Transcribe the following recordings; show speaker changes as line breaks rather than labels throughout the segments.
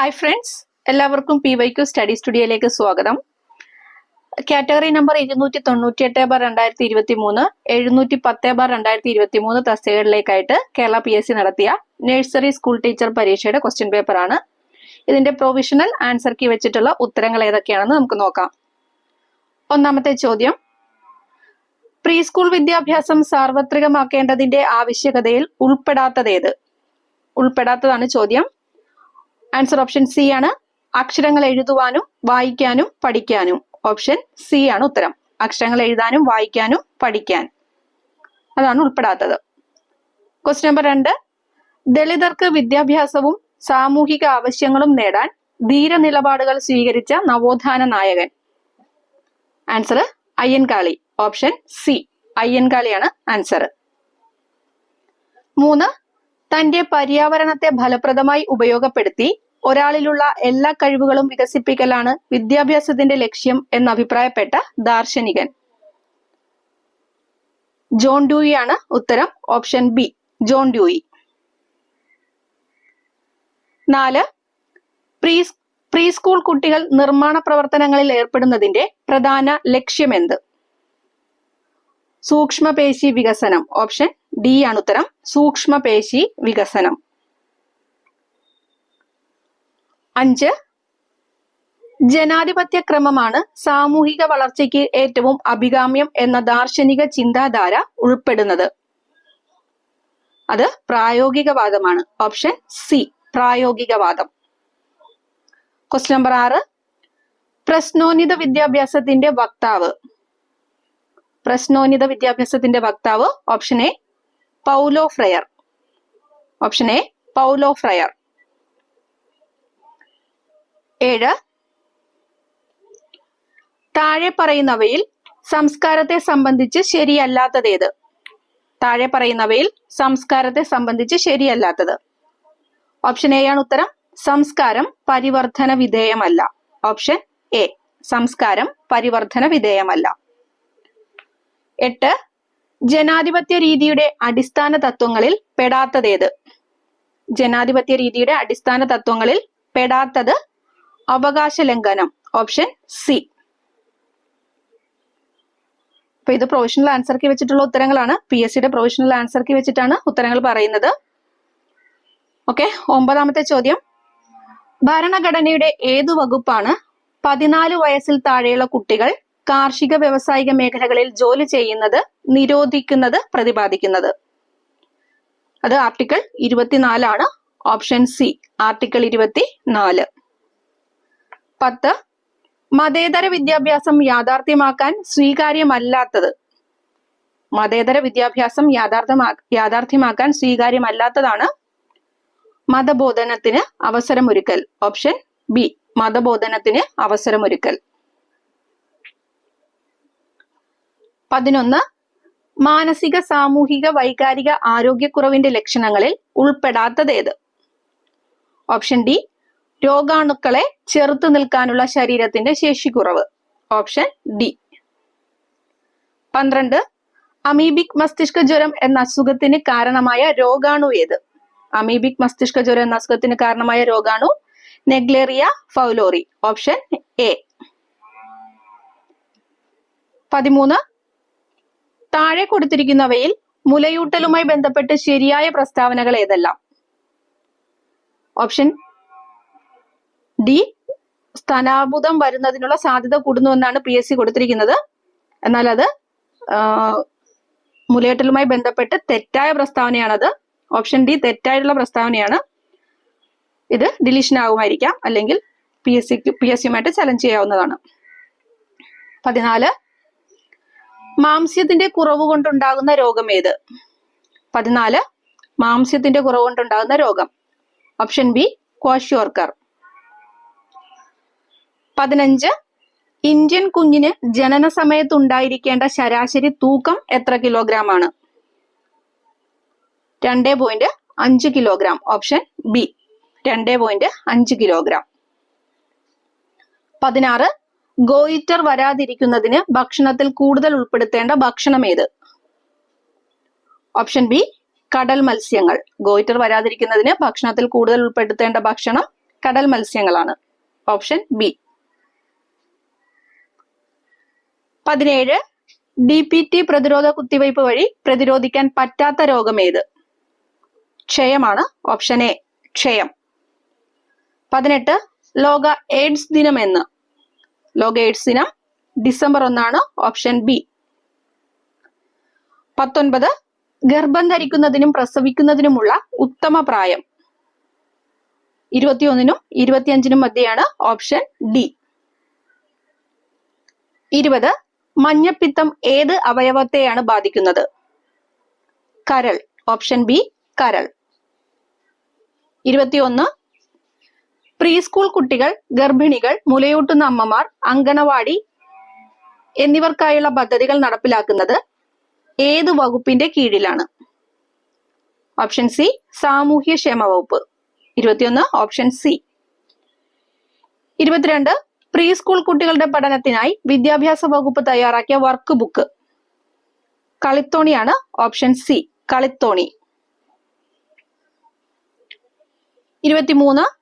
Hi friends എല്ലാവർക്കും P Y Q study സ്റ്റുഡിയോയിലേക്ക് സ്വാഗതം. കാറ്റഗറി നമ്പർ ഇരുന്നൂറ്റി തൊണ്ണൂറ്റി എട്ട് ബാർ രണ്ടായിരത്തി ഇരുപത്തി മൂന്ന് എഴുന്നൂറ്റി പത്ത് ബാർ രണ്ടായിരത്തി ഇരുപത്തി മൂന്ന് തസ്തികകളിലേക്കായിട്ട് കേരള പി എസ് സി നടത്തിയ നഴ്സറി സ്കൂൾ ടീച്ചർ പരീക്ഷയുടെ ക്വസ്റ്റ്യൻ പേപ്പറാണ് ഇതിന്റെ പ്രൊവിഷണൽ ആൻസർ കീ വെച്ചിട്ടുള്ള ഉത്തരങ്ങൾ ഏതൊക്കെയാണെന്ന് നമുക്ക് നോക്കാം. ഒന്നാമത്തെ ചോദ്യം. പ്രീ സ്കൂൾ വിദ്യാഭ്യാസം സാർവത്രികമാക്കേണ്ടതിന്റെ ആവശ്യകതയിൽ ഉൾപ്പെടാത്തതേത് ഉൾപ്പെടാത്തതാണ് ചോദ്യം. ആൻസർ ഓപ്ഷൻ സി ആണ്. അക്ഷരങ്ങൾ എഴുതുവാനും വായിക്കാനും പഠിക്കാനും. ഓപ്ഷൻ സി ആണ് ഉത്തരം. അക്ഷരങ്ങൾ എഴുതാനും വായിക്കാനും പഠിക്കാൻ. അതാണ് ഉൾപ്പെടാത്തത്. ക്വസ്റ്റ്യൻ നമ്പർ രണ്ട്. ദളിതർക്ക് വിദ്യാഭ്യാസവും സാമൂഹിക ആവശ്യങ്ങളും നേടാൻ ധീര നിലപാടുകൾ സ്വീകരിച്ച നവോത്ഥാന നായകൻ. ആൻസർ അയ്യൻകാളി. ഓപ്ഷൻ സി അയ്യൻകാളിയാണ് ആൻസർ മൂന്ന്. തന്റെ പര്യാവരണത്തെ ഫലപ്രദമായി ഉപയോഗപ്പെടുത്തി ഒരാളിലുള്ള എല്ലാ കഴിവുകളും വികസിപ്പിക്കലാണ് വിദ്യാഭ്യാസത്തിന്റെ ലക്ഷ്യം എന്നഭിപ്രായപ്പെട്ട ദാർശനികൻ. ജോൺ ഡ്യൂയി ആണ് ഉത്തരം. ഓപ്ഷൻ ബി ജോൺ ഡ്യൂയി നാല് പ്രീ പ്രീ സ്കൂൾ കുട്ടികൾ നിർമ്മാണ പ്രവർത്തനങ്ങളിൽ ഏർപ്പെടുന്നതിന്റെ പ്രധാന ലക്ഷ്യമെന്ത്? സൂക്ഷ്മപേശി വികസനം. ഓപ്ഷൻ ഡി ആണ് ഉത്തരം സൂക്ഷ്മപേശി വികസനം. അഞ്ച്. ജനാധിപത്യ ക്രമമാണ് സാമൂഹിക വളർച്ചയ്ക്ക് ഏറ്റവും അഭികാമ്യം എന്ന ദാർശനിക ചിന്താധാര ഉൾപ്പെടുന്നത്. അത് പ്രായോഗികവാദമാണ്. ഓപ്ഷൻ സി പ്രായോഗികവാദം. ക്വസ്റ്റ് നമ്പർ ആറ്. പ്രശ്നോന്നിത വിദ്യാഭ്യാസത്തിന്റെ വക്താവ്. പ്രശ്നോന്നിത വിദ്യാഭ്യാസത്തിന്റെ വക്താവ് option A Paulo Freire. Option A Paulo Freire. ഏഴ് താഴെ പറയുന്നവയിൽ സംസ്കാരത്തെ സംബന്ധിച്ച് ശരിയല്ലാത്തതേത് താഴെ പറയുന്നവയിൽ സംസ്കാരത്തെ സംബന്ധിച്ച് ശരിയല്ലാത്തത്. ഓപ്ഷൻ എ ആണ് ഉത്തരം. സംസ്കാരം പരിവർത്തന വിധേയമല്ല. ഓപ്ഷൻ എ സംസ്കാരം പരിവർത്തന വിധേയമല്ല. എട്ട് ജനാധിപത്യ രീതിയുടെ അടിസ്ഥാന തത്വങ്ങളിൽ പെടാത്തതേത്? ജനാധിപത്യ രീതിയുടെ അടിസ്ഥാന തത്വങ്ങളിൽ പെടാത്തത് അവകാശ ലംഘനം ഓപ്ഷൻ സി. അപ്പൊ ഇത് പ്രൊവിഷണൽ ആൻസർക്ക് വെച്ചിട്ടുള്ള ഉത്തരങ്ങളാണ്. പി എസ് സിയുടെ പ്രൊവിഷണൽ ആൻസർക്ക് വെച്ചിട്ടാണ് ഉത്തരങ്ങൾ പറയുന്നത്. ഓക്കെ ഒമ്പതാമത്തെ ചോദ്യം. ഭരണഘടനയുടെ ഏതു വകുപ്പാണ് പതിനാല് വയസ്സിൽ താഴെയുള്ള കുട്ടികൾ കാർഷിക വ്യവസായിക മേഖലകളിൽ ജോലി ചെയ്യുന്നത് നിരോധിക്കുന്നത് പ്രതിപാദിക്കുന്നത്. അത് ആർട്ടിക്കിൾ ഇരുപത്തിനാലാണ് ഓപ്ഷൻ സി ആർട്ടിക്കിൾ ഇരുപത്തി നാല് പത്ത് മതേതര വിദ്യാഭ്യാസം യാഥാർത്ഥ്യമാക്കാൻ സ്വീകാര്യമല്ലാത്തത്. മതേതര വിദ്യാഭ്യാസം യാഥാർത്ഥ്യമാ യാഥാർത്ഥ്യമാക്കാൻ സ്വീകാര്യമല്ലാത്തതാണ് മതബോധനത്തിന് അവസരമൊരുക്കൽ. Option B മതബോധനത്തിന് അവസരമൊരുക്കൽ. പതിനൊന്ന് മാനസിക സാമൂഹിക വൈകാരിക ആരോഗ്യക്കുറവിന്റെ ലക്ഷണങ്ങളിൽ ഉൾപ്പെടാത്തതേത് ഓപ്ഷൻ ഡി രോഗാണുക്കളെ ചെറുത്തു നിൽക്കാനുള്ള ശരീരത്തിന്റെ ശേഷിക്കുറവ്. Option D. പന്ത്രണ്ട് അമീബിക് മസ്തിഷ്ക ജ്വരം എന്ന അസുഖത്തിന് കാരണമായ രോഗാണു ഏത്? അമീബിക് മസ്തിഷ്ക ജ്വരം എന്ന അസുഖത്തിന് കാരണമായ രോഗാണു നെഗ്ലേറിയ ഫൗലോറി. Option A. പതിമൂന്ന് താഴെ കൊടുത്തിരിക്കുന്നവയിൽ മുലയൂട്ടലുമായി ബന്ധപ്പെട്ട് ശരിയായ പ്രസ്താവനകൾ ഏതെല്ലാം? ഓപ്ഷൻ ഡി സ്ഥാനാർബുദം വരുന്നതിനുള്ള സാധ്യത കൂടുന്നു എന്നാണ് പി എസ് സി കൊടുത്തിരിക്കുന്നത്. എന്നാൽ അത് മുലയൂട്ടലുമായി ബന്ധപ്പെട്ട് തെറ്റായ പ്രസ്താവനയാണത്. ഓപ്ഷൻ ഡി തെറ്റായിട്ടുള്ള പ്രസ്താവനയാണ്. ഇത് ഡിലീഷൻ ആകുമായിരിക്കാം. അല്ലെങ്കിൽ പി എസ് സിക്ക് പി എസ് സിയുമായിട്ട് ചലഞ്ച് ചെയ്യാവുന്നതാണ്. പതിനാല് മാംസ്യത്തിന്റെ കുറവ് കൊണ്ടുണ്ടാകുന്ന രോഗം ഏത്? പതിനാല്. മാംസ്യത്തിന്റെ കുറവ് കൊണ്ടുണ്ടാകുന്ന രോഗം. Option B kwashiorkor. പതിനഞ്ച്. ഇന്ത്യൻ കുഞ്ഞിന് ജനന സമയത്ത് ഉണ്ടായിരിക്കേണ്ട ശരാശരി തൂക്കം എത്ര കിലോഗ്രാം ആണ് രണ്ട് പോയിന്റ് അഞ്ച് കിലോഗ്രാം. ഓപ്ഷൻ ബി രണ്ട് പോയിന്റ് അഞ്ച് കിലോഗ്രാം. പതിനാറ്. ഗോയിറ്റർ വരാതിരിക്കുന്നതിന് ഭക്ഷണത്തിൽ കൂടുതൽ ഉൾപ്പെടുത്തേണ്ട ഭക്ഷണം ഏത്? ഓപ്ഷൻ ബി കടൽ മത്സ്യങ്ങൾ. ഗോയിറ്റർ വരാതിരിക്കുന്നതിന് ഭക്ഷണത്തിൽ കൂടുതൽ ഉൾപ്പെടുത്തേണ്ട ഭക്ഷണം കടൽ മത്സ്യങ്ങളാണ്. Option B. പതിനേഴ് ഡി പി ടി പ്രതിരോധ കുത്തിവയ്പ് വഴി പ്രതിരോധിക്കാൻ പറ്റാത്ത രോഗം ഏത്? ക്ഷയമാണ്. ഓപ്ഷൻ എ ക്ഷയം. പതിനെട്ട് ലോക എയ്ഡ്സ് ദിനം എന്ന്. ലോക എയ്ഡ്സ് ദിനം ഡിസംബർ ഒന്നാണ് ഓപ്ഷൻ ബി പത്തൊൻപത് ഗർഭം ധരിക്കുന്നതിനും പ്രസവിക്കുന്നതിനുമുള്ള ഉത്തമ പ്രായം. ഇരുപത്തിയൊന്നിനും ഇരുപത്തിയഞ്ചിനും മധ്യയാണ് ഓപ്ഷൻ ഡി ഇരുപത് മഞ്ഞപ്പിത്തം ഏത് അവയവത്തെയാണ് ബാധിക്കുന്നത്? കരൾ ഓപ്ഷൻ ബി കരൾ. ഇരുപത്തിയൊന്ന് പ്രീ സ്കൂൾ കുട്ടികൾ ഗർഭിണികൾ മുലയൂട്ടുന്ന അമ്മമാർ അങ്കണവാടി എന്നിവർക്കായുള്ള പദ്ധതികൾ നടപ്പിലാക്കുന്നത് ഏത് വകുപ്പിന്റെ കീഴിലാണ്? ഓപ്ഷൻ സി സാമൂഹ്യക്ഷേമ വകുപ്പ്. ഇരുപത്തിയൊന്ന് ഓപ്ഷൻ സി. ഇരുപത്തിരണ്ട് പ്രീ സ്കൂൾ കുട്ടികളുടെ പഠനത്തിനായി വിദ്യാഭ്യാസ വകുപ്പ് തയ്യാറാക്കിയ വർക്ക് ബുക്ക്. കളിത്തോണിയാണ് ഓപ്ഷൻ സി കളിത്തോണി. ഇരുപത്തിമൂന്ന്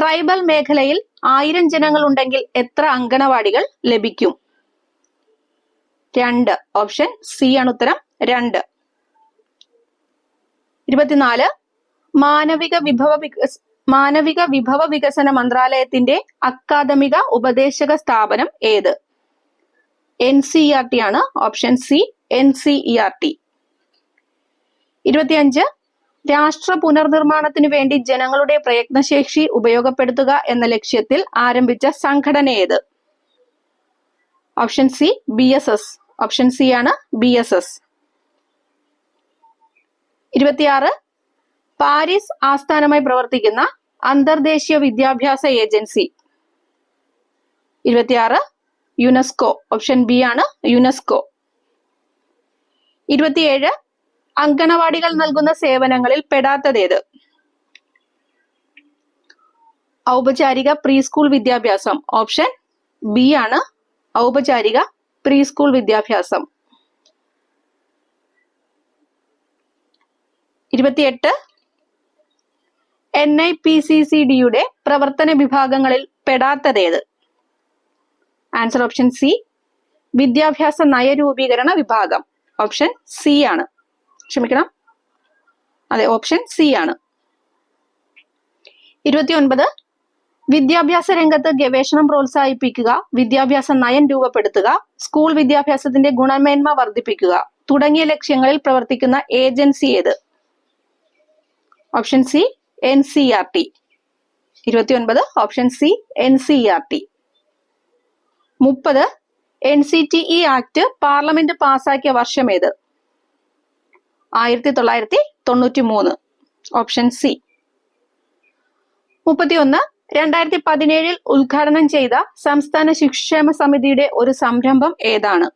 ട്രൈബൽ മേഖലയിൽ ആയിരം ജനങ്ങൾ ഉണ്ടെങ്കിൽ എത്ര അങ്കണവാടികൾ ലഭിക്കും? രണ്ട്. ഓപ്ഷൻ സി ആണ് ഉത്തരം രണ്ട്. ഇരുപത്തിനാല്. മാനവിക വിഭവ വികസ മാനവിക വിഭവ വികസന മന്ത്രാലയത്തിന്റെ അക്കാദമിക ഉപദേശക സ്ഥാപനം ഏത്? എൻ സി ആർ ടി ആണ്. Option C N C E R T. ഇരുപത്തിയഞ്ച്. രാഷ്ട്ര പുനർനിർമ്മാണത്തിന് വേണ്ടി ജനങ്ങളുടെ പ്രയത്നശേഷി ഉപയോഗപ്പെടുത്തുക എന്ന ലക്ഷ്യത്തിൽ ആരംഭിച്ച സംഘടന ഏത് option C B S S option C ആണ് ബി എസ് എസ് ഇരുപത്തിയാറ് പാരീസ് ആസ്ഥാനമായി പ്രവർത്തിക്കുന്ന അന്തർദേശീയ വിദ്യാഭ്യാസ ഏജൻസി. ഇരുപത്തിയാറ് യുനെസ്കോ. ഓപ്ഷൻ ബി ആണ് യുനെസ്കോ. ഇരുപത്തിയേഴ് അങ്കണവാടികൾ നൽകുന്ന സേവനങ്ങളിൽ പെടാത്തതേത് ഔപചാരിക പ്രീ സ്കൂൾ വിദ്യാഭ്യാസം. ഓപ്ഷൻ ബി ആണ് ഔപചാരിക പ്രീ സ്കൂൾ വിദ്യാഭ്യാസം. ഇരുപത്തിയെട്ട്. N I P C C ഡിയുടെ പ്രവർത്തന വിഭാഗങ്ങളിൽ പെടാത്തതേത് ആൻസർ ഓപ്ഷൻ സി. വിദ്യാഭ്യാസ നയരൂപീകരണ വിഭാഗം. ഓപ്ഷൻ സി ആണ്. ക്ഷമിക്കണം. അതെ ഓപ്ഷൻ സി ആണ്. ഇരുപത്തിയൊൻപത്. വിദ്യാഭ്യാസ രംഗത്ത് ഗവേഷണം പ്രോത്സാഹിപ്പിക്കുക വിദ്യാഭ്യാസ നയം രൂപപ്പെടുത്തുക സ്കൂൾ വിദ്യാഭ്യാസത്തിന്റെ ഗുണമേന്മ വർദ്ധിപ്പിക്കുക തുടങ്ങിയ ലക്ഷ്യങ്ങളിൽ പ്രവർത്തിക്കുന്ന ഏജൻസി ഏത്? Option C N C R T ഇരുപത്തിയൊൻപത് option C N C R T മുപ്പത് N C T E act parliament പാസാക്കിയ വർഷം ഏത്? ആയിരത്തി തൊള്ളായിരത്തി തൊണ്ണൂറ്റി മൂന്ന് ഓപ്ഷൻ സി മുപ്പത്തിയൊന്ന് രണ്ടായിരത്തി പതിനേഴിൽ ഉദ്ഘാടനം ചെയ്ത സംസ്ഥാന ശിശുക്ഷേമ സമിതിയുടെ ഒരു സംരംഭം ഏതാണ്?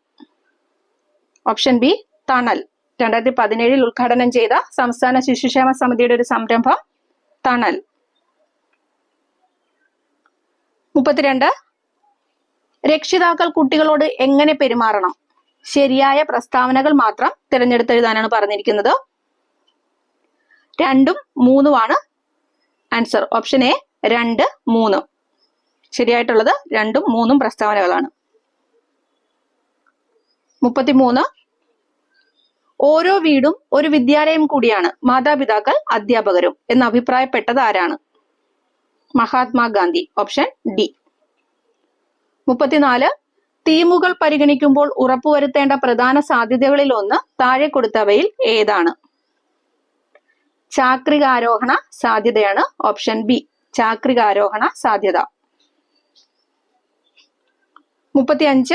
ഓപ്ഷൻ ബി തണൽ. രണ്ടായിരത്തി പതിനേഴിൽ ഉദ്ഘാടനം ചെയ്ത സംസ്ഥാന ശിശുക്ഷേമ സമിതിയുടെ ഒരു സംരംഭം തണൽ. മുപ്പത്തിരണ്ട് രക്ഷിതാക്കൾ കുട്ടികളോട് എങ്ങനെ പെരുമാറണം? ശരിയായ പ്രസ്താവനകൾ മാത്രം തിരഞ്ഞെടുത്തെഴുതാനാണ് പറഞ്ഞിരിക്കുന്നത്. രണ്ടും മൂന്നുമാണ്. ആൻസർ ഓപ്ഷൻ എ രണ്ട് മൂന്ന്. ശരിയായിട്ടുള്ളത് രണ്ടും മൂന്നും പ്രസ്താവനകളാണ്. മുപ്പത്തിമൂന്ന്. ഓരോ വീടും ഒരു വിദ്യാലയം കൂടിയാണ്. മാതാപിതാക്കൾ അധ്യാപകരും എന്ന് അഭിപ്രായപ്പെട്ടത് ആരാണ്? മഹാത്മാഗാന്ധി ഓപ്ഷൻ ഡി മുപ്പത്തിനാല്. തീമുകൾ പരിഗണിക്കുമ്പോൾ ഉറപ്പുവരുത്തേണ്ട പ്രധാന സാധ്യതകളിൽ ഒന്ന് താഴെ കൊടുത്തവയിൽ ഏതാണ്? ചാക്രികാരോഹണ സാധ്യതയാണ് ഓപ്ഷൻ ബി. ചാക്രികാരോഹണ സാധ്യത. മുപ്പത്തിയഞ്ച്.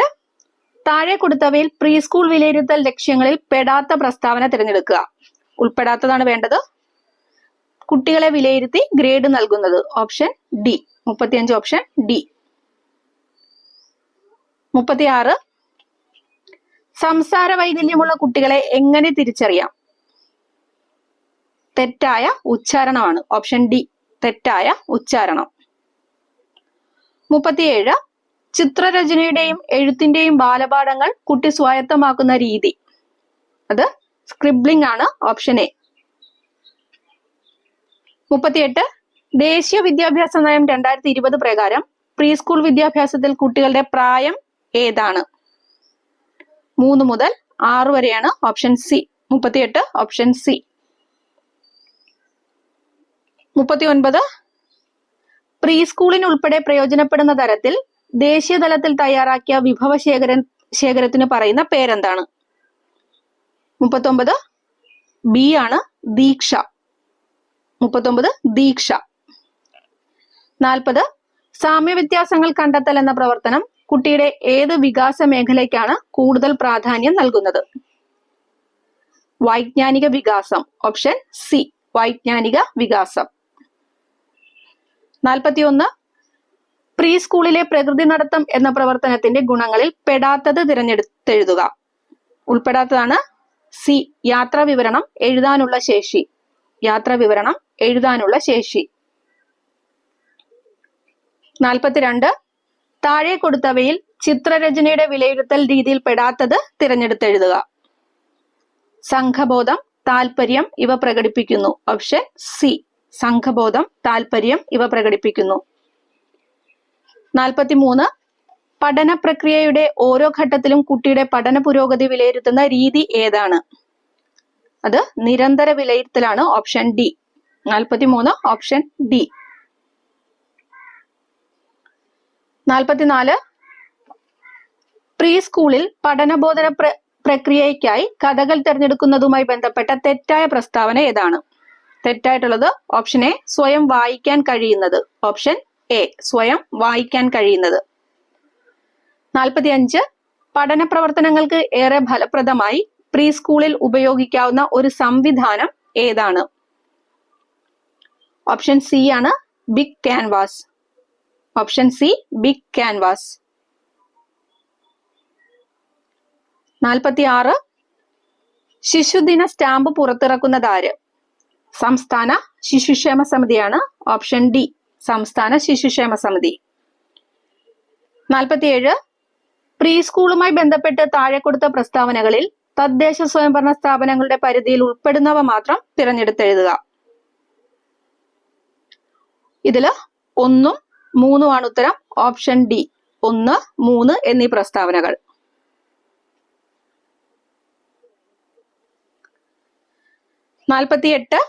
താഴെ കൊടുത്തവയിൽ പ്രീ സ്കൂൾ വിലയിരുത്തൽ ലക്ഷ്യങ്ങളിൽ പെടാത്ത പ്രസ്താവന തിരഞ്ഞെടുക്കുക. ഉൾപ്പെടാത്തതാണ് വേണ്ടത്. കുട്ടികളെ വിലയിരുത്തി ഗ്രേഡ് നൽകുന്നത്. Option D. മുപ്പത്തിയഞ്ച് ഓപ്ഷൻ ഡി. മുപ്പത്തിയാറ്. സംസാര വൈകല്യമുള്ള കുട്ടികളെ എങ്ങനെ തിരിച്ചറിയാം? തെറ്റായ ഉച്ചാരണമാണ്. ഓപ്ഷൻ ഡി തെറ്റായ ഉച്ചാരണം. മുപ്പത്തിയേഴ്. ചിത്രരചനയുടെയും എഴുത്തിന്റെയും ബാലപാഠങ്ങൾ കുട്ടി സ്വായത്തമാക്കുന്ന രീതി. അത് സ്ക്രിബ്ലിംഗ് ആണ് ഓപ്ഷൻ എ. മുപ്പത്തിയെട്ട്. ദേശീയ വിദ്യാഭ്യാസ നയം രണ്ടായിരത്തി ഇരുപത് പ്രകാരം പ്രീ സ്കൂൾ വിദ്യാഭ്യാസത്തിൽ കുട്ടികളുടെ പ്രായം ഏതാണ്? മൂന്ന് മുതൽ ആറ് വരെയാണ് ഓപ്ഷൻ സി മുപ്പത്തിയെട്ട് ഓപ്ഷൻ സി മുപ്പത്തി ഒൻപത് പ്രീ സ്കൂളിന് ഉൾപ്പെടെ പ്രയോജനപ്പെടുന്ന തരത്തിൽ ദേശീയ തലത്തിൽ തയ്യാറാക്കിയ വിഭവ ശേഖര ശേഖരത്തിന് പറയുന്ന പേരെന്താണ്? മുപ്പത്തൊമ്പത് ബി ആണ് ദീക്ഷ. മുപ്പത്തൊമ്പത് ദീക്ഷ. നാൽപ്പത് സാമ്യ വ്യത്യാസങ്ങൾ കണ്ടെത്തൽ എന്ന പ്രവർത്തനം കുട്ടിയുടെ ഏത് വികാസ മേഖലയ്ക്കാണ് കൂടുതൽ പ്രാധാന്യം നൽകുന്നത്? വൈജ്ഞാനിക വികാസം ഓപ്ഷൻ സി വൈജ്ഞാനിക വികാസം. നാൽപ്പത്തിയൊന്ന് പ്രീ സ്കൂളിലെ പ്രകൃതി നടത്തം എന്ന പ്രവർത്തനത്തിന്റെ ഗുണങ്ങളിൽ പെടാത്തത് തിരഞ്ഞെടുത്തെഴുതുക. ഉൾപ്പെടാത്തതാണ് സി യാത്രാ വിവരണം എഴുതാനുള്ള ശേഷി. യാത്രാ വിവരണം എഴുതാനുള്ള ശേഷി. നാൽപ്പത്തിരണ്ട് താഴെ കൊടുത്തവയിൽ ചിത്രരചനയുടെ വിലയിരുത്തൽ രീതിയിൽ പെടാത്തത് തിരഞ്ഞെടുത്തെഴുതുക. സംഘബോധം താല്പര്യം ഇവ പ്രകടിപ്പിക്കുന്നു. ഓപ്ഷൻ സി സംഘബോധം താല്പര്യം ഇവ പ്രകടിപ്പിക്കുന്നു. നാൽപ്പത്തിമൂന്ന്. പഠന പ്രക്രിയയുടെ ഓരോ ഘട്ടത്തിലും കുട്ടിയുടെ പഠന പുരോഗതി വിലയിരുത്തുന്ന രീതി ഏതാണ്? അത് നിരന്തര വിലയിരുത്തലാണ് ഓപ്ഷൻ ഡി. നാൽപ്പത്തിമൂന്ന് ഓപ്ഷൻ ഡി. നാൽപ്പത്തിനാല് പ്രീ സ്കൂളിൽ പഠനബോധന പ്ര പ്രക്രിയയ്ക്കായി കഥകൾ തിരഞ്ഞെടുക്കുന്നതുമായി ബന്ധപ്പെട്ട തെറ്റായ പ്രസ്താവന ഏതാണ്? തെറ്റായിട്ടുള്ളത് ഓപ്ഷൻ എ സ്വയം വായിക്കാൻ കഴിയുന്നത്. ഓപ്ഷൻ എ സ്വയം വായിക്കാൻ കഴിയുന്നത്. നാൽപ്പത്തി അഞ്ച് പഠന പ്രവർത്തനങ്ങൾക്ക് ഏറെ ഫലപ്രദമായി പ്രീ സ്കൂളിൽ ഉപയോഗിക്കാവുന്ന ഒരു സംവിധാനം ഏതാണ്? ഓപ്ഷൻ സി ആണ് big canvas. Option C big canvas നാൽപ്പത്തി ആറ് ശിശുദിന സ്റ്റാമ്പ് പുറത്തിറക്കുന്നത് ആര്? സംസ്ഥാന ശിശുക്ഷേമ സമിതിയാണ്. ഓപ്ഷൻ ഡി സംസ്ഥാന ശിശുക്ഷേമ സമിതി. നാൽപ്പത്തിയേഴ് പ്രീ സ്കൂളുമായി ബന്ധപ്പെട്ട് താഴെ കൊടുത്ത പ്രസ്താവനകളിൽ തദ്ദേശ സ്വയംഭരണ സ്ഥാപനങ്ങളുടെ പരിധിയിൽ ഉൾപ്പെടുന്നവ മാത്രം തിരഞ്ഞെടുത്തെഴുതുക. ഇതിൽ ഒന്നും മൂന്നുമാണ് ഉത്തരം ഓപ്ഷൻ ഡി ഒന്ന് മൂന്ന് എന്നീ പ്രസ്താവനകൾ. നാൽപ്പത്തിയെട്ട്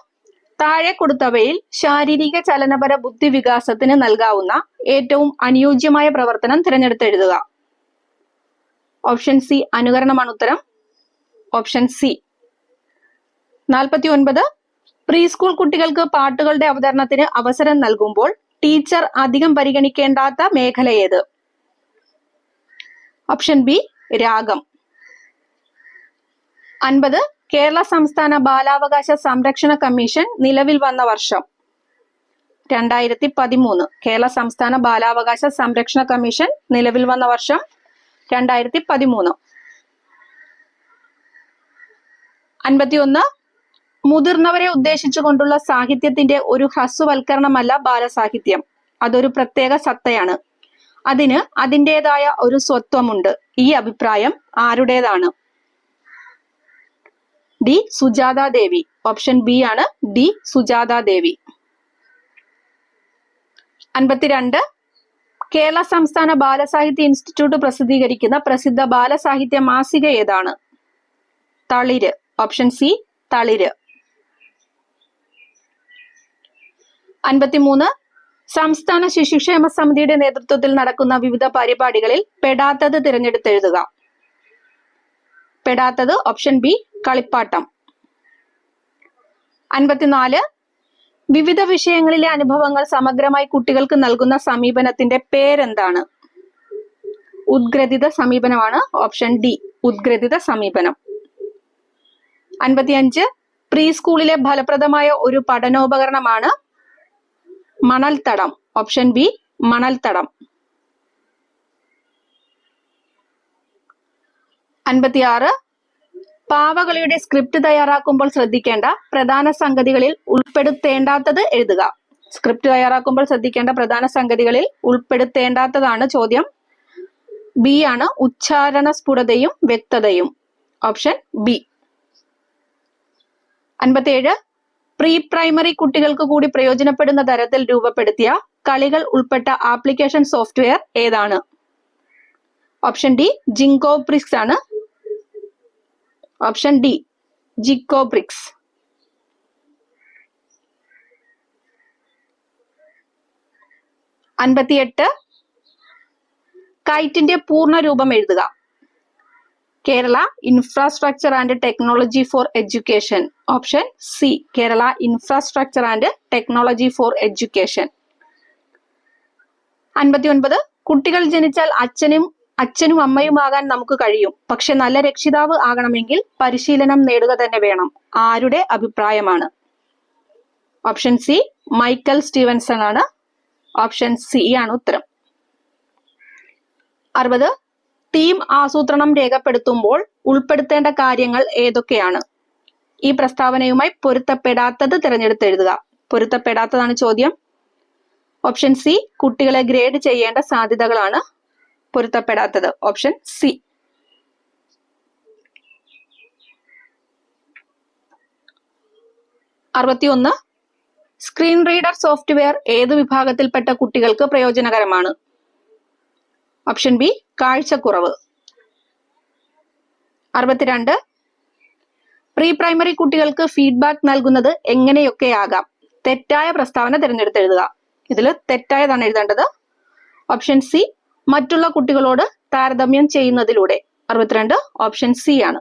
താഴെ കൊടുത്തവയിൽ ശാരീരിക ചലനപര ബുദ്ധി വികാസത്തിന് നൽകാവുന്ന ഏറ്റവും അനുയോജ്യമായ പ്രവർത്തനം തിരഞ്ഞെടുത്തെഴുതുക. ഓപ്ഷൻ സി അനുകരണമാണ് ഉത്തരം ഓപ്ഷൻ സി നാൽപ്പത്തി ഒൻപത് പ്രീ സ്കൂൾ കുട്ടികൾക്ക് പാട്ടുകളുടെ അവതരണത്തിന് അവസരം നൽകുമ്പോൾ ടീച്ചർ അധികം പരിഗണിക്കേണ്ടാത്ത മേഖല ഏത്? ഓപ്ഷൻ ബി രാഗം. അൻപത് കേരള സംസ്ഥാന ബാലാവകാശ സംരക്ഷണ കമ്മീഷൻ നിലവിൽ വന്ന വർഷം. രണ്ടായിരത്തി പതിമൂന്ന് കേരള സംസ്ഥാന ബാലാവകാശ സംരക്ഷണ കമ്മീഷൻ നിലവിൽ വന്ന വർഷം രണ്ടായിരത്തി പതിമൂന്ന് അൻപത്തിയൊന്ന് മുതിർന്നവരെ ഉദ്ദേശിച്ചുകൊണ്ടുള്ള സാഹിത്യത്തിന്റെ ഒരു ഹ്രസ്വവൽക്കരണമല്ല ബാലസാഹിത്യം. അതൊരു പ്രത്യേക സത്തയാണ്. അതിന് അതിന്റെതായ ഒരു സ്വത്വമുണ്ട്. ഈ അഭിപ്രായം ആരുടേതാണ്? D Sujatha Devi. Option B ആണ് ഡി സുജാത ദേവി. അൻപത്തിരണ്ട്. കേരള സംസ്ഥാന ബാലസാഹിത്യ ഇൻസ്റ്റിറ്റ്യൂട്ട് പ്രസിദ്ധീകരിക്കുന്ന പ്രസിദ്ധ ബാലസാഹിത്യ മാസിക ഏതാണ്? തളിര്. Option C Thalir. അൻപത്തിമൂന്ന്. സംസ്ഥാന ശിശുക്ഷേമ സമിതിയുടെ നേതൃത്വത്തിൽ നടക്കുന്ന വിവിധ പരിപാടികളിൽ പെടാത്തത് തിരഞ്ഞെടുത്തെഴുതുക. പെടാത്തത് ഓപ്ഷൻ ബി കളിപ്പാട്ടം. അൻപത്തിനാല്. വിവിധ വിഷയങ്ങളിലെ അനുഭവങ്ങൾ സമഗ്രമായി കുട്ടികൾക്ക് നൽകുന്ന സമീപനത്തിന്റെ പേരെന്താണ്? ഉദ്ഗ്രഥിത സമീപനമാണ് ഓപ്ഷൻ ഡി ഉദ്ഗ്രഥിത സമീപനം. അൻപത്തിയഞ്ച്. പ്രീ സ്കൂളിലെ ഫലപ്രദമായ ഒരു പഠനോപകരണമാണ് മണൽത്തടം ഓപ്ഷൻ ബി മണൽത്തടം അൻപത്തിയാറ്. പാവകളിയുടെ സ്ക്രിപ്റ്റ് തയ്യാറാക്കുമ്പോൾ ശ്രദ്ധിക്കേണ്ട പ്രധാന സംഗതികളിൽ ഉൾപ്പെടുത്തേണ്ടാത്തത് എഴുതുക. സ്ക്രിപ്റ്റ് തയ്യാറാക്കുമ്പോൾ ശ്രദ്ധിക്കേണ്ട പ്രധാന സംഗതികളിൽ ഉൾപ്പെടുത്തേണ്ടാത്തതാണ് ചോദ്യം. ബി ആണ് ഉച്ചാരണ സ്ഫുടതയും വ്യക്തതയും. ഓപ്ഷൻ ബി അൻപത്തിയേഴ്. പ്രീ പ്രൈമറി കുട്ടികൾക്ക് കൂടി പ്രയോജനപ്പെടുന്ന തരത്തിൽ രൂപപ്പെടുത്തിയ കളികൾ ഉൾപ്പെട്ട ആപ്ലിക്കേഷൻ സോഫ്റ്റ്വെയർ ഏതാണ്? ഓപ്ഷൻ ഡി ജിങ്കോ ബ്രിക്സ് ആണ്. ഓപ്ഷൻ ഡി ജിക്കോ ബ്രിക്സ് അൻപത്തിയെട്ട്. കൈറ്റിന്റെ പൂർണ രൂപം എഴുതുക. Kerala infrastructure and technology for education option C Kerala infrastructure and technology for education അൻപത്തി ഒൻപത് കുട്ടികൾ ജനിച്ചാൽ അച്ഛനും അച്ഛനും അമ്മയുമാകാൻ നമുക്ക് കഴിയും. പക്ഷെ നല്ല രക്ഷിതാവ് ആകണമെങ്കിൽ പരിശീലനം നേടുക തന്നെ വേണം. ആരുടെ അഭിപ്രായമാണ്? ഓപ്ഷൻ സി മൈക്കൽ സ്റ്റീവൻസൺ ആണ്. ഓപ്ഷൻ സി ആണ് ഉത്തരം. അറുപത് ടീം ആസൂത്രണം രേഖപ്പെടുത്തുമ്പോൾ ഉൾപ്പെടുത്തേണ്ട കാര്യങ്ങൾ ഏതൊക്കെയാണ്? ഈ പ്രസ്താവനയുമായി പൊരുത്തപ്പെടാത്തത് തിരഞ്ഞെടുത്ത് എഴുതുക പൊരുത്തപ്പെടാത്തതാണ് ചോദ്യം. ഓപ്ഷൻ സി കുട്ടികളെ ഗ്രേഡ് ചെയ്യേണ്ട സാധ്യതകളാണ് പൊരുത്തപ്പെടാത്തത്. Option C. അറുപത്തിയൊന്ന്. സ്ക്രീൻ റീഡർ സോഫ്റ്റ്വെയർ ഏത് വിഭാഗത്തിൽപ്പെട്ട കുട്ടികൾക്ക് പ്രയോജനകരമാണ്? ഓപ്ഷൻ ബി കാഴ്ചക്കുറവ്. അറുപത്തിരണ്ട് പ്രീ പ്രൈമറി കുട്ടികൾക്ക് ഫീഡ്ബാക്ക് നൽകുന്നത് എങ്ങനെയൊക്കെയാകാം തെറ്റായ പ്രസ്താവന തിരഞ്ഞെടുത്ത് എഴുതുക ഇതിൽ തെറ്റായതാണ് എഴുതേണ്ടത്. ഓപ്ഷൻ സി മറ്റുള്ള കുട്ടികളോട് താരതമ്യം ചെയ്യുന്നതിലൂടെ. അറുപത്തിരണ്ട് ഓപ്ഷൻ സി ആണ്.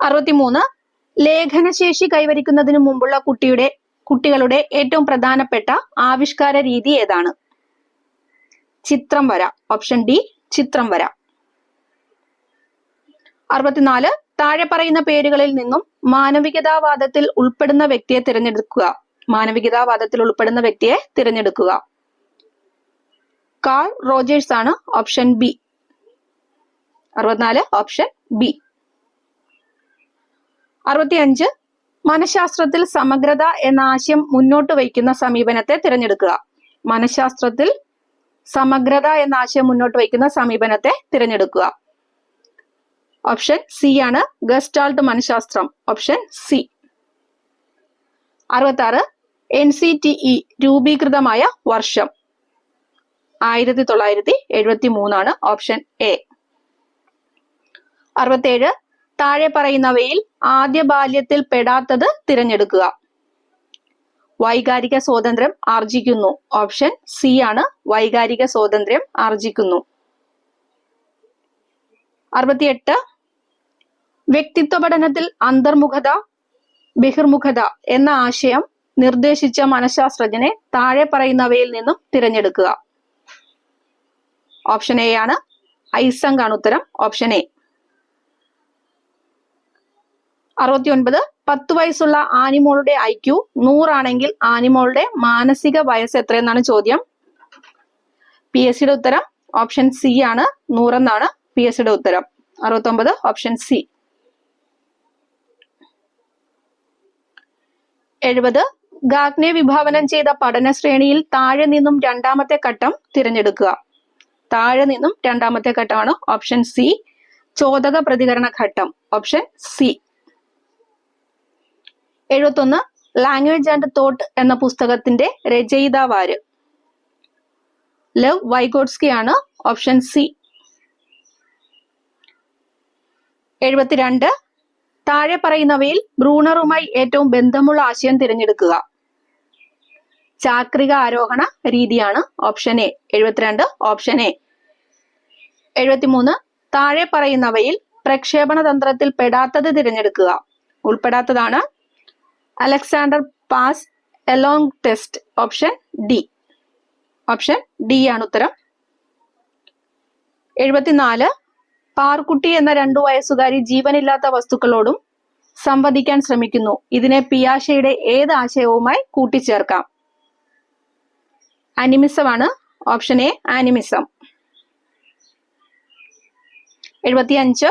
അറുപത്തിമൂന്ന് ലേഖനശേഷി കൈവരിക്കുന്നതിന് മുമ്പുള്ള കുട്ടിയുടെ കുട്ടികളുടെ ഏറ്റവും പ്രധാനപ്പെട്ട ആവിഷ്കാര രീതി ഏതാണ്? ചിത്രം വര. ഓപ്ഷൻ ഡി ചിത്രം വര. അറുപത്തിനാല് താഴെ പറയുന്ന പേരുകളിൽ നിന്നും മാനവികതാവാദത്തിൽ ഉൾപ്പെടുന്ന വ്യക്തിയെ തിരഞ്ഞെടുക്കുക. മാനവികതാവാദത്തിൽ ഉൾപ്പെടുന്ന വ്യക്തിയെ തിരഞ്ഞെടുക്കുക. കാൾ റോജേഴ്സ് ആണ് ഓപ്ഷൻ ബി അറുപത്തിനാല് ഓപ്ഷൻ ബി അറുപത്തിയഞ്ച് മനഃശാസ്ത്രത്തിൽ സമഗ്രത എന്ന ആശയം മുന്നോട്ട് വയ്ക്കുന്ന സമീപനത്തെ തിരഞ്ഞെടുക്കുക. മനഃശാസ്ത്രത്തിൽ സമഗ്രത എന്ന ആശയം മുന്നോട്ട് വയ്ക്കുന്ന സമീപനത്തെ തിരഞ്ഞെടുക്കുക. ഓപ്ഷൻ സി ആണ് ഗസ്റ്റാൾട്ട് മനഃശാസ്ത്രം. Option C. അറുപത്തി ആറ് എൻ സി ടി ഇ രൂപീകൃതമായ വർഷം. ആയിരത്തി തൊള്ളായിരത്തി എഴുപത്തി മൂന്നാണ് ഓപ്ഷൻ എ. അറുപത്തേഴ്. താഴെ പറയുന്നവയിൽ ആദ്യ ബാല്യത്തിൽ പെടാത്തത് തിരഞ്ഞെടുക്കുക. വൈകാരിക സ്വാതന്ത്ര്യം ആർജിക്കുന്നു. ഓപ്ഷൻ സി ആണ്. വൈകാരിക സ്വാതന്ത്ര്യം ആർജിക്കുന്നു. അറുപത്തിയെട്ട്. വ്യക്തിത്വ പഠനത്തിൽ അന്തർമുഖത ബഹിർമുഖത എന്ന ആശയം നിർദ്ദേശിച്ച മനഃശാസ്ത്രജ്ഞനെ താഴെ പറയുന്നവയിൽ നിന്നും തിരഞ്ഞെടുക്കുക. ഓപ്ഷൻ എ ആണ്. ഐസംഗ് ആണ് ഉത്തരം. Option A. അറുപത്തിയൊൻപത്. പത്ത് വയസ്സുള്ള ആനിമോളുടെ ഐ ക്യു നൂറാണെങ്കിൽ ആനിമോളുടെ മാനസിക വയസ്സ് എത്രയെന്നാണ് ചോദ്യം? പി എസ് സിയുടെ ഉത്തരം ഓപ്ഷൻ സി ആണ്. നൂറെന്നാണ് പി എസ് സിയുടെ ഉത്തരം. അറുപത്തൊമ്പത് ഓപ്ഷൻ സി. എഴുപത്. ഗാഗ്നെ വിഭാവനം ചെയ്ത പഠന ശ്രേണിയിൽ താഴെ നിന്നും രണ്ടാമത്തെ ഘട്ടം തിരഞ്ഞെടുക്കുക. താഴെ നിന്നും രണ്ടാമത്തെ ഘട്ടമാണ് ഓപ്ഷൻ സി. ചോദക പ്രതികരണ ഘട്ടം ഓപ്ഷൻ സി. എഴുപത്തൊന്ന് ലാംഗ്വേജ് ആൻഡ് തോട്ട് എന്ന പുസ്തകത്തിന്റെ രചയിതാവാര്. ലവ് വൈഗോട്സ്കി ആണ്. Option C. എഴുപത്തിരണ്ട്. താഴെ പറയുന്നവയിൽ ബ്രൂണറുമായി ഏറ്റവും ബന്ധമുള്ള ആശയം തിരഞ്ഞെടുക്കുക. ചാക്രിക ആരോഹണ രീതിയാണ് ഓപ്ഷൻ എ. എഴുപത്തിരണ്ട് ഓപ്ഷൻ എ. എഴുപത്തിമൂന്ന്. താഴെ പറയുന്നവയിൽ പ്രക്ഷേപണ തന്ത്രത്തിൽ പെടാത്തത് തിരഞ്ഞെടുക്കുക. ഉൾപ്പെടാത്തതാണ് Alexander pass along test option D option D ആണ് ഉത്തരം. എഴുപത്തിനാല് പാർക്കുട്ടി എന്ന രണ്ടു വയസ്സുകാരി ജീവനില്ലാത്ത വസ്തുക്കളോടും സംവദിക്കാൻ ശ്രമിക്കുന്നു. ഇതിനെ പിയാഷയുടെ ഏത് ആശയവുമായി കൂട്ടിച്ചേർക്കാം? അനിമിസമാണ് ഓപ്ഷൻ എ ആനിമിസം എഴുപത്തിയഞ്ച്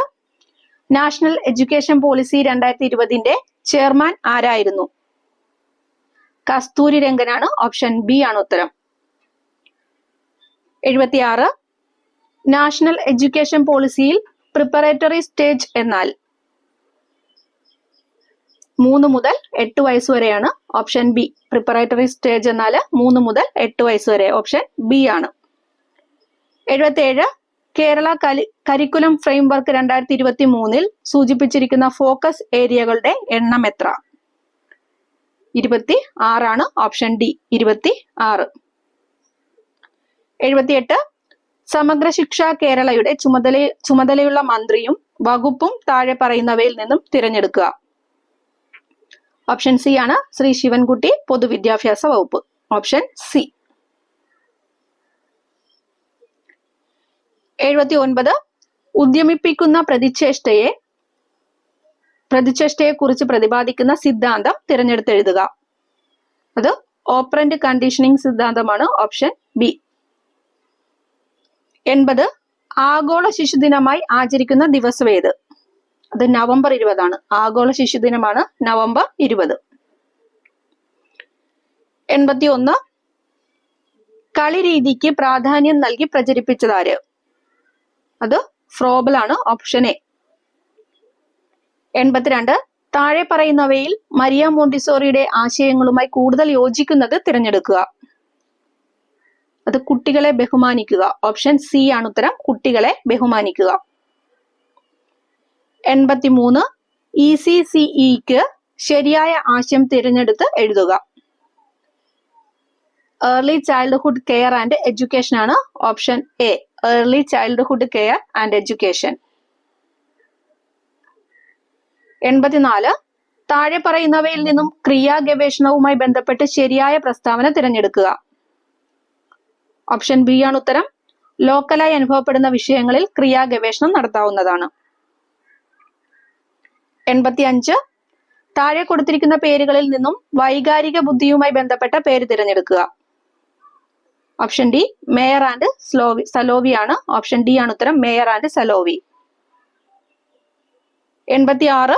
നാഷണൽ എഡ്യൂക്കേഷൻ പോളിസി രണ്ടായിരത്തി ഇരുപതിന്റെ ചെയർമാൻ ആരായിരുന്നു? കസ്തൂരി രംഗനാണ് ഓപ്ഷൻ ബി ആണ് ഉത്തരം. എഴുപത്തിയാറ്. നാഷണൽ എഡ്യൂക്കേഷൻ പോളിസിയിൽ പ്രിപ്പറേറ്ററി സ്റ്റേജ് എന്നാൽ? മൂന്ന് മുതൽ എട്ട് വയസ്സ് വരെയാണ് ഓപ്ഷൻ ബി. പ്രിപ്പറേറ്ററി സ്റ്റേജ് എന്നാൽ മൂന്ന് മുതൽ എട്ട് വയസ്സ് വരെ ഓപ്ഷൻ ബി ആണ്. എഴുപത്തിയേഴ്. കേരള കലി കരിക്കുലം ഫ്രെയിംവർക്ക് രണ്ടായിരത്തി ഇരുപത്തി മൂന്നിൽ സൂചിപ്പിച്ചിരിക്കുന്ന ഫോക്കസ് ഏരിയകളുടെ എണ്ണം എത്ര? ഇരുപത്തി ആറാണ് ഓപ്ഷൻ ഡി ഇരുപത്തി ആറ് എഴുപത്തിയെട്ട് സമഗ്ര ശിക്ഷ കേരളയുടെ ചുമതല ചുമതലയുള്ള മന്ത്രിയും വകുപ്പും താഴെ പറയുന്നവയിൽ നിന്നും തിരഞ്ഞെടുക്കുക. ഓപ്ഷൻ സി ആണ് ശ്രീ ശിവൻകുട്ടി പൊതുവിദ്യാഭ്യാസ വകുപ്പ്. ഓപ്ഷൻ സി എഴുപത്തി ഒൻപത് ഉദ്യമിപ്പിക്കുന്ന പ്രതിച്ഛേഷ്ടയെ പ്രതിചേഷ്ടയെ കുറിച്ച് പ്രതിപാദിക്കുന്ന സിദ്ധാന്തം തിരഞ്ഞെടുത്തെഴുതുക. അത് ഓപ്പറന്റ് കണ്ടീഷനിങ് സിദ്ധാന്തമാണ് ഓപ്ഷൻ ബി എൺപത് ആഗോള ശിശുദിനമായി ആചരിക്കുന്ന ദിവസം ഏത് അത് നവംബർ ഇരുപതാണ്. ആഗോള ശിശുദിനമാണ് നവംബർ ഇരുപത്. എൺപത്തി ഒന്ന് കളി രീതിക്ക് പ്രാധാന്യം നൽകി പ്രചരിപ്പിച്ചതാര് അത് ഫ്രോബലാണ് ഓപ്ഷൻ എ എൺപത്തിരണ്ട്. താഴെ പറയുന്നവയിൽ മരിയ മോണ്ടിസോറിയുടെ ആശയങ്ങളുമായി കൂടുതൽ യോജിക്കുന്നത് തിരഞ്ഞെടുക്കുക. അത് കുട്ടികളെ ബഹുമാനിക്കുക. ഓപ്ഷൻ സി ആണ് ഉത്തരം. കുട്ടികളെ ബഹുമാനിക്കുക. എൺപത്തിമൂന്ന്. ഇ സി സിഇക്ക് ശരിയായ ആശയം തിരഞ്ഞെടുത്ത് എഴുതുക. Early childhood care and education ആണ് option A early childhood care and education എൺപത്തിനാല് താഴെ പറയുന്നവയിൽ നിന്നും ക്രിയാ ഗവേഷണവുമായി ബന്ധപ്പെട്ട് ശരിയായ പ്രസ്താവന തിരഞ്ഞെടുക്കുക. ഓപ്ഷൻ ബി ആണ് ഉത്തരം. ലോക്കലായി അനുഭവപ്പെടുന്ന വിഷയങ്ങളിൽ ക്രിയാ ഗവേഷണം നടത്താവുന്നതാണ്. എൺപത്തി അഞ്ച് താഴെ കൊടുത്തിരിക്കുന്ന പേരുകളിൽ നിന്നും വൈകാരിക ബുദ്ധിയുമായി ബന്ധപ്പെട്ട പേര് തിരഞ്ഞെടുക്കുക. Option D Mayer and Salovey Salovey ആണ്. ഓപ്ഷൻ ഡി ആണ് ഉത്തരം മേയർ ആൻഡ് സലോവി എൺപത്തി ആറ്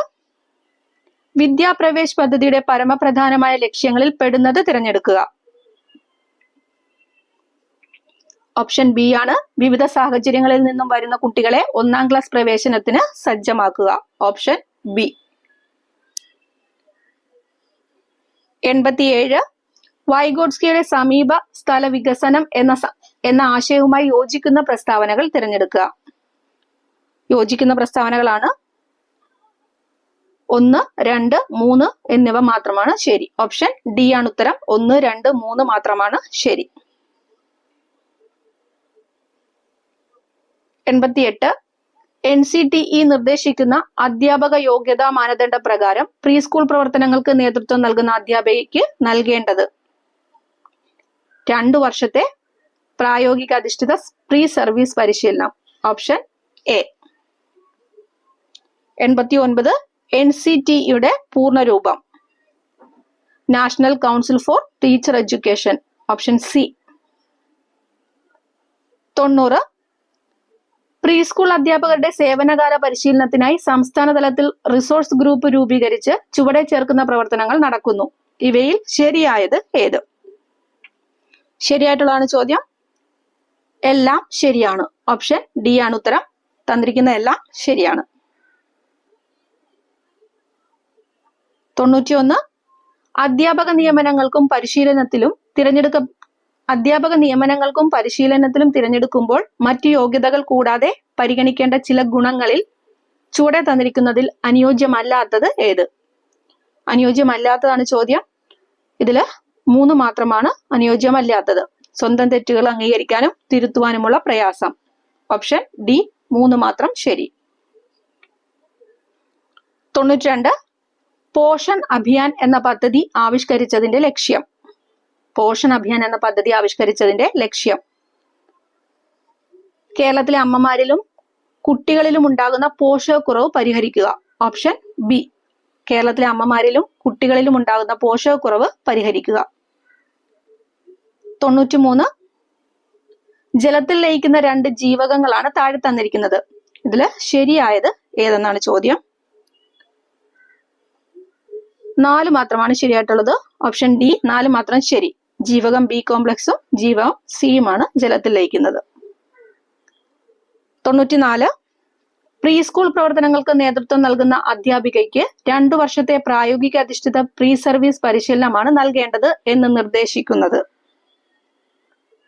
വിദ്യാപ്രവേശ് പദ്ധതിയുടെ പരമപ്രധാനമായ ലക്ഷ്യങ്ങളിൽ പെടുന്നത് തിരഞ്ഞെടുക്കുക. ഓപ്ഷൻ ബി ആണ് വിവിധ സാഹചര്യങ്ങളിൽ നിന്നും വരുന്ന കുട്ടികളെ ഒന്നാം ക്ലാസ് പ്രവേശനത്തിന് സജ്ജമാക്കുക. ഓപ്ഷൻ ബി എൺപത്തിയേഴ് വൈഗോഡ്സ്കിയുടെ സമീപ സ്ഥല വികസനം എന്ന എന്ന ആശയവുമായി യോജിക്കുന്ന പ്രസ്താവനകൾ തിരഞ്ഞെടുക്കുക. യോജിക്കുന്ന പ്രസ്താവനകളാണ്. ഒന്ന് രണ്ട് മൂന്ന് എന്നിവ മാത്രമാണ് ശരി. ഓപ്ഷൻ ഡി ആണ് ഉത്തരം. ഒന്ന് രണ്ട് മൂന്ന് മാത്രമാണ് ശരി. എൺപത്തിയെട്ട് എൻ സി ടി ഇ നിർദ്ദേശിക്കുന്ന അധ്യാപക യോഗ്യതാ മാനദണ്ഡ പ്രകാരം പ്രീ സ്കൂൾ പ്രവർത്തനങ്ങൾക്ക് നേതൃത്വം നൽകുന്ന അധ്യാപികയ്ക്ക് നൽകേണ്ടത്. രണ്ടു വർഷത്തെ പ്രായോഗിക അധിഷ്ഠിത പ്രീ സർവീസ് പരിശീലനം. ഓപ്ഷൻ എ എൺപത്തി ഒൻപത് എൻ സി ടിയുടെ പൂർണരൂപം. National council for teacher education option C തൊണ്ണൂറ് പ്രീ സ്കൂൾ അധ്യാപകരുടെ സേവനകാല പരിശീലനത്തിനായി സംസ്ഥാന തലത്തിൽ റിസോഴ്സ് ഗ്രൂപ്പ് രൂപീകരിച്ച് ചുവടെ ചേർക്കുന്ന പ്രവർത്തനങ്ങൾ നടക്കുന്നു. ഇവയിൽ ശരിയായത് ഏത്? ശരിയായിട്ടുള്ളതാണ് ചോദ്യം. എല്ലാം ശരിയാണ്. ഓപ്ഷൻ ഡി ആണ് ഉത്തരം. തന്നിരിക്കുന്ന എല്ലാം ശരിയാണ്. തൊണ്ണൂറ്റിയൊന്ന്. അധ്യാപക നിയമനങ്ങൾക്കും പരിശീലനത്തിലും തിരഞ്ഞെടുക്ക അധ്യാപക നിയമനങ്ങൾക്കും പരിശീലനത്തിലും തിരഞ്ഞെടുക്കുമ്പോൾ മറ്റു യോഗ്യതകൾ കൂടാതെ പരിഗണിക്കേണ്ട ചില ഗുണങ്ങളിൽ ചുവടെ തന്നിരിക്കുന്നതിൽ അനുയോജ്യമല്ലാത്തത് ഏത്? അനുയോജ്യമല്ലാത്തതാണ് ചോദ്യം. ഇതിൽ മൂന്ന് മാത്രമാണ് അനുയോജ്യമല്ലാത്തത്. സ്വന്തം തെറ്റുകൾ അംഗീകരിക്കാനും തിരുത്തുവാനുമുള്ള പ്രയാസം. ഓപ്ഷൻ ഡി മൂന്ന് മാത്രം ശരി. തൊണ്ണൂറ്റി രണ്ട് പോഷൻ അഭിയാൻ എന്ന പദ്ധതി ആവിഷ്കരിച്ചതിന്റെ ലക്ഷ്യം. പോഷൻ അഭിയാൻ എന്ന പദ്ധതി ആവിഷ്കരിച്ചതിന്റെ ലക്ഷ്യം. കേരളത്തിലെ അമ്മമാരിലും കുട്ടികളിലും ഉണ്ടാകുന്ന പോഷകക്കുറവ് പരിഹരിക്കുക. ഓപ്ഷൻ ബി കേരളത്തിലെ അമ്മമാരിലും കുട്ടികളിലും ഉണ്ടാകുന്ന പോഷകക്കുറവ് പരിഹരിക്കുക. തൊണ്ണൂറ്റിമൂന്ന്. ജലത്തിൽ ലയിക്കുന്ന രണ്ട് ജീവകങ്ങളാണ് താഴെ തന്നിരിക്കുന്നത്. ഇതിൽ ശരിയായത് ഏതെന്നാണ് ചോദ്യം? നാല് മാത്രമാണ് ശരിയായിട്ടുള്ളത്. ഓപ്ഷൻ ഡി നാല് മാത്രം ശരി. ജീവകം ബി കോംപ്ലക്സും ജീവകം സിയുമാണ് ജലത്തിൽ ലയിക്കുന്നത്. തൊണ്ണൂറ്റിനാല്. പ്രീ സ്കൂൾ പ്രവർത്തനങ്ങൾക്ക് നേതൃത്വം നൽകുന്ന അധ്യാപികയ്ക്ക് രണ്ടു വർഷത്തെ പ്രായോഗിക അധിഷ്ഠിത പ്രീ സർവീസ് പരിശീലനമാണ് നൽകേണ്ടത് എന്ന് നിർദ്ദേശിക്കുന്നത്.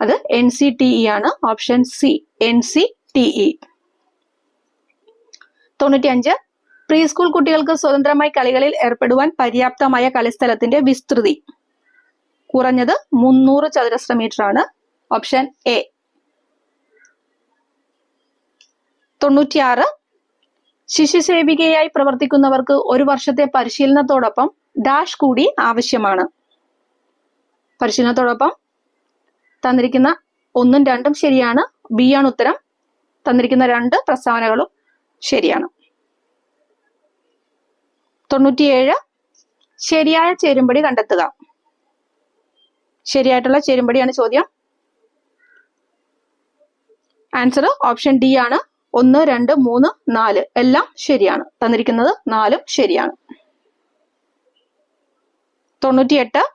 അത് എൻ സി ടി ഇ ആണ്. Option C N C T E തൊണ്ണൂറ്റിയഞ്ച് പ്രീ സ്കൂൾ കുട്ടികൾക്ക് സ്വതന്ത്രമായി കളികളിൽ ഏർപ്പെടുവാൻ പര്യാപ്തമായ കളിസ്ഥലത്തിന്റെ വിസ്തൃതി. കുറഞ്ഞത് മുന്നൂറ് ചതുരശ്ര മീറ്റർ ആണ്. ഓപ്ഷൻ എ തൊണ്ണൂറ്റിയാറ് ശിശുസേവികയായി പ്രവർത്തിക്കുന്നവർക്ക് ഒരു വർഷത്തെ പരിശീലനത്തോടൊപ്പം ഡാഷ് കൂടി ആവശ്യമാണ്. പരിശീലനത്തോടൊപ്പം തന്നിരിക്കുന്ന ഒന്നും രണ്ടും ശരിയാണ്. ബി ആണ് ഉത്തരം. തന്നിരിക്കുന്ന രണ്ട് പ്രസ്താവനകളും ശരിയാണ്. തൊണ്ണൂറ്റിയേഴ്. ശരിയായ ചേരുംപടി കണ്ടെത്തുക. ശരിയായിട്ടുള്ള ചേരുംപടിയാണ് ചോദ്യം. ആൻസർ ഓപ്ഷൻ ഡി ആണ്. ഒന്ന് രണ്ട് മൂന്ന് നാല്. എല്ലാം ശരിയാണ്. തന്നിരിക്കുന്നത് നാലും ശരിയാണ്. തൊണ്ണൂറ്റിയെട്ട്.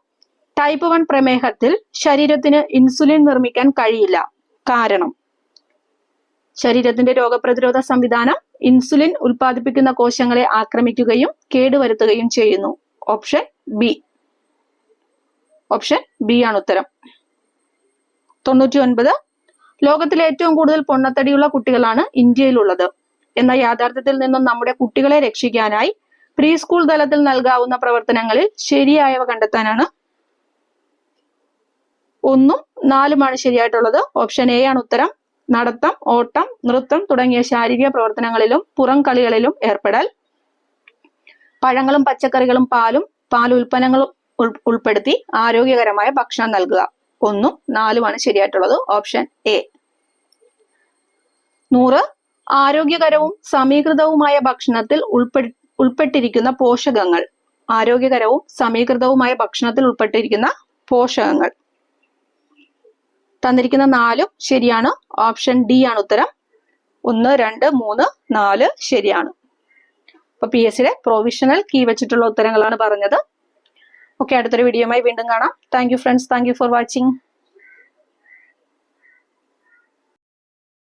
ടൈപ്പ് വൺ പ്രമേഹത്തിൽ ശരീരത്തിന് ഇൻസുലിൻ നിർമ്മിക്കാൻ കഴിയില്ല. കാരണം ശരീരത്തിന്റെ രോഗപ്രതിരോധ സംവിധാനം ഇൻസുലിൻ ഉൽപ്പാദിപ്പിക്കുന്ന കോശങ്ങളെ ആക്രമിക്കുകയും കേടുവരുത്തുകയും ചെയ്യുന്നു. ഓപ്ഷൻ ബി ഓപ്ഷൻ ബി ആണ് ഉത്തരം. തൊണ്ണൂറ്റി ഒൻപത് ലോകത്തിലെ ഏറ്റവും കൂടുതൽ പൊണ്ണത്തടിയുള്ള കുട്ടികളാണ് ഇന്ത്യയിലുള്ളത്. എന്ന യാഥാർത്ഥ്യത്തിൽ നിന്നും നമ്മുടെ കുട്ടികളെ രക്ഷിക്കാനായി പ്രീ സ്കൂൾ തലത്തിൽ നൽകാവുന്ന പ്രവർത്തനങ്ങളിൽ ശരിയായവ കണ്ടെത്താനാണ് ഒന്നും നാലുമാണ് ശരിയായിട്ടുള്ളത്. ഓപ്ഷൻ എ ആണ് ഉത്തരം. നടത്തം ഓട്ടം നൃത്തം തുടങ്ങിയ ശാരീരിക പ്രവർത്തനങ്ങളിലും പുറം കളികളിലും ഏർപ്പെടൽ. പഴങ്ങളും പച്ചക്കറികളും പാലും പാൽ ഉൽപ്പന്നങ്ങളും ഉൾ- ഉൾപ്പെടുത്തി ആരോഗ്യകരമായ ഭക്ഷണം നൽകുക. ഒന്നും നാലുമാണ് ശരിയായിട്ടുള്ളത്. ഓപ്ഷൻ എ നൂറ്. ആരോഗ്യകരവും സമീകൃതവുമായ ഭക്ഷണത്തിൽ ഉൾപ്പെടു ഉൾപ്പെട്ടിരിക്കുന്ന പോഷകങ്ങൾ. ആരോഗ്യകരവും സമീകൃതവുമായ ഭക്ഷണത്തിൽ ഉൾപ്പെട്ടിരിക്കുന്ന പോഷകങ്ങൾ. തന്നിരിക്കുന്ന നാലും ശരിയാണ്. ഓപ്ഷൻ ഡി ആണ് ഉത്തരം. ഒന്ന് രണ്ട് മൂന്ന് നാല് ശരിയാണ്. അപ്പൊ പി എസ് സിയിലെ പ്രൊവിഷണൽ കീ വെച്ചിട്ടുള്ള ഉത്തരങ്ങളാണ് പറഞ്ഞത്. ഓക്കെ അടുത്തൊരു വീഡിയോയുമായി വീണ്ടും കാണാം. Thank you friends thank you for watching